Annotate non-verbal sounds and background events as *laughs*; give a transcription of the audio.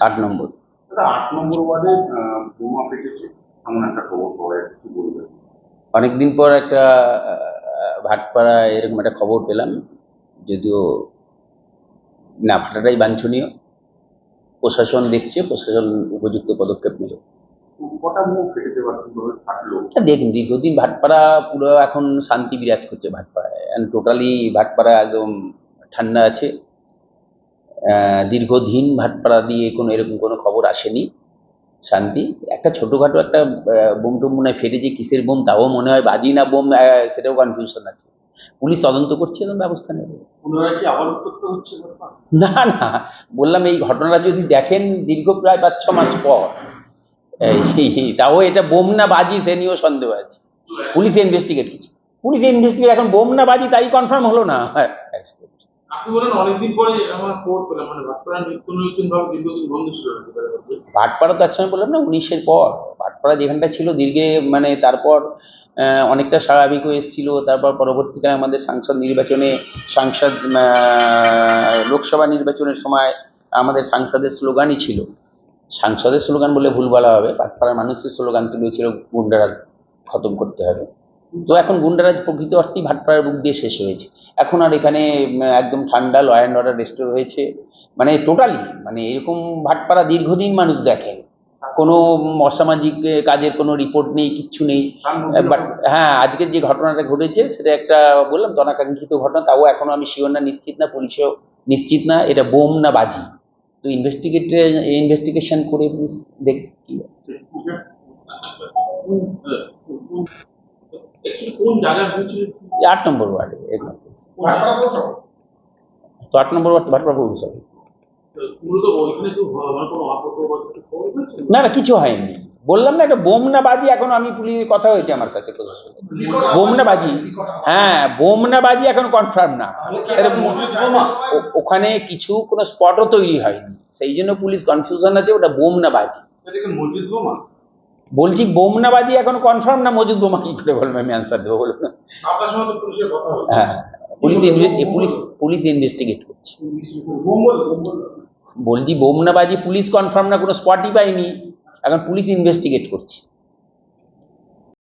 আট নম্বর। আট নম্বর ওয়ার্ডে বোমা ফেটেছে এমন একটা খবর পাওয়া যাচ্ছে কি বলবেন? অনেকদিন পর একটা ভাটপাড়া এরকম একটা খবর পেলাম যদিও না ভাটাটাই বাঞ্ছনীয়। প্রশাসন দেখছে প্রশাসন উপযুক্ত পদক্ষেপ নিল। দেখুন দীর্ঘদিন ভাটপাড়া পুরো এখন শান্তি বিরাজ করছে ভাটপাড়ায়। টোটালি ভাটপাড়া একদম ঠান্ডা আছে। দীর্ঘদিন ভাটপাড়া দিয়ে কোনো এরকম কোনো খবর আসেনি। শান্তি একটা ছোটোখাটো একটা বোম টোম মনে হয় ফেটেছে কিসের বোম তাও মনে হয় বাজি না বোম সেটাও কনফিউশন আছে। পুলিশ তদন্ত করছে এবং ব্যবস্থা নেবে? না না বললাম এই ঘটনাটা যদি দেখেন দীর্ঘ প্রায় পাঁচ ছ মাস পর তাও এটা বোম না বাজি সে নিয়েও সন্দেহ আছে। পুলিশ ইনভেস্টিগেট করছে। পুলিশ ইনভেস্টিগেট এখন বোম না বাজি তাই কনফার্ম হলো না। *laughs* আপনি বলেন, অনেকদিন পরে আমার খবর পেলাম মানে ভাটপাড়া নিত্য নৈতিক ভাবে দীর্ঘদিন বন্ধ ছিল? ভাটপাড়া তো একসময় বললাম না, উনিশের পর। ভাটপাড়া যেখানটা ছিল, দীর্ঘে মানে তারপর অনেকটা স্বাভাবিক হয়ে এসেছিল। তারপর পরবর্তীকালে আমাদের সাংসদ নির্বাচনে, সাংসদ লোকসভা নির্বাচনের সময় আমাদের সাংসদের স্লোগানই ছিল, সাংসদের স্লোগান বলে ভুল বলা হবে ভাটপাড়ার মানুষের স্লোগান তুলেছিল গুন্ডারাজ খতম করতে হবে। তো এখন গুন্ডারাজ প্রকৃত অর্থেই ভাটপাড়ার বুক দিয়ে শেষ হয়েছে। এখন আর এখানে একদম ঠান্ডা ল অ্যান্ড অর্ডার রেস্টোর হয়েছে। মানে টোটালি মানে এরকম ভাটপাড়া দীর্ঘদিন মানুষ দেখেন। কোনো অসামাজিক কাজের কোনো রিপোর্ট নেই কিচ্ছু নেই। বাট হ্যাঁ আজকের যে ঘটনাটা ঘটেছে সেটা একটা বললাম তো অনাকাঙ্ক্ষিত ঘটনা তাও এখনও আমি শিওর না নিশ্চিত না পুলিশও নিশ্চিত না এটা বোম না বাজি। তো ইনভেস্টিগেট ইনভেস্টিগেশন করে দেখ আট নম্বর ওয়ার্ডে এরকম তো আট নম্বর ওয়ার্ড ভাটপাড়া পৌরসভা। না না কিছু হয়নি। বললাম না এটা বোম না বাজি এখন আমি পুলিশ কথা হয়েছে আমার সাথে। বোম না বাজি হ্যাঁ বোম না বাজি এখন কনফার্ম না। ওখানে কিছু কোনো স্পটও তৈরি হয়নি। সেই জন্য পুলিশ কনফিউশন আছে ওটা বোম না বাজি মসজিদ বোমা? বলছি বোমনাবাজি এখন কনফার্ম না মজুদ বোমা কি করে বলব? আমি অ্যান্সার দেবো বলব না আপনার সঙ্গে তো পুলিশের কথা হচ্ছে হ্যাঁ পুলিশ পুলিশ পুলিশ ইনভেস্টিগেট করছে। বলছি বোমনাবাজি পুলিশ কনফার্ম না কোনো স্পটই পাইনি। এখন পুলিশ ইনভেস্টিগেট করছে।